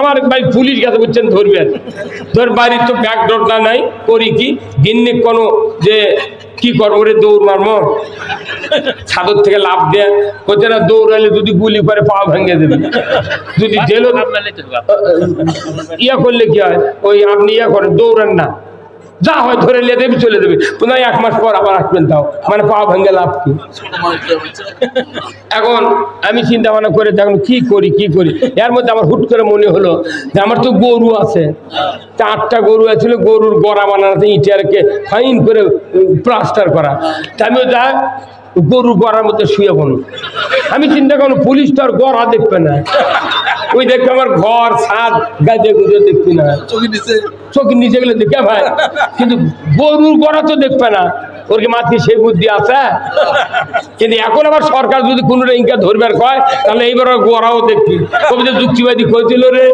আমার ভাই পুলিশ গেছে বলছেন ধরবেন। ধর বাড়ির তো ব্যাগ ডরটা নাই করি কি? গিন্নি কোনো যে কি করব রে দৌড় মারম। ছাদর থেকে লাভ দেয় না দৌড়ালে যদি গুলি করে পা ভেঙে দেবে। যদি জেলও ইয়া করলে কি হয়? ওই আপনি ইয়া করেন দৌড়ান না। যা হয় ধরে নিয়ে দেবে চলে দেবে। পুনঃ এক মাস পর আবার আসবেন তাও। মানে পা ভেঙে লাভ কি? এখন আমি চিন্তা ভাবনা করে দেখুন, কি করি কি করি? এর মধ্যে আমার হুট করে মনে হলো যে আমার তো গরু আছে। চারটা গরু আছিল, গরুর গড়া বানানোতে ইটারকে ফাইন করে প্লাস্টার করা। তা আমিও যা, গরুর গড়ার মধ্যে শুয়ে পড়ল আমি চিন্তা করলাম, পুলিশ তো আর গড়া দেখবে না। ওই দেখবে আমার ঘর ছাদ গাছে গুজে দেখবি না চোখের নিচে। গেলে দেখে ভাই। কিন্তু গরুর গড়া তো দেখবে না। ওর কি মাতৃ সেই বুদ্ধি আছে? কিন্তু এখন আবার সরকার যদি কোনো ইনকা ধরবার কয় তাহলে এইবার গোড়াও দেখবি। কবি যে যুক্তিবাদী কইছিল রে।